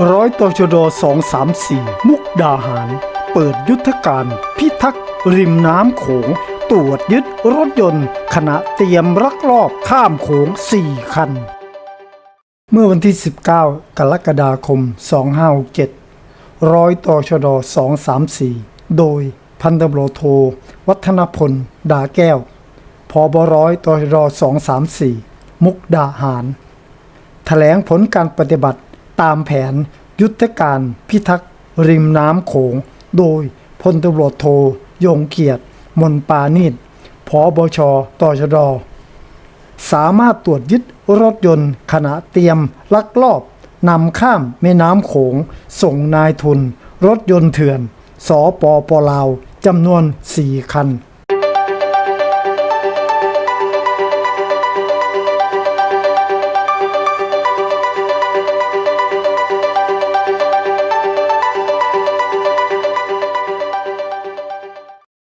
ร้อยตชด234 มุกดาหาร เปิดยุทธการ พิทักษ์ริมน้ำโขง ตรวจยึดรถยนต์ ขณะเตรียมลักลอบข้ามโขง 4 คัน เมื่อวันที่ 19 กรกฎาคม 2567 ร้อยตชด234 โดยพันตำรวจโท วัฒนพล ดาแก้วพบร้อยตชด234 มุกดาหาร แถลงผลการปฏิบัติ ตามแผนยุทธการพิทักษ์ริมน้ำโขง โดยพลตำรวจโทยงเกียรติ มนปานิดพบชตชด สามารถตรวจยึดรถยนต์ขณะเตรียมลักลอบนำข้ามแม่น้ำโขง ส่งนายทุน รถยนต์เถื่อนสปปลาวจำนวน 4 คัน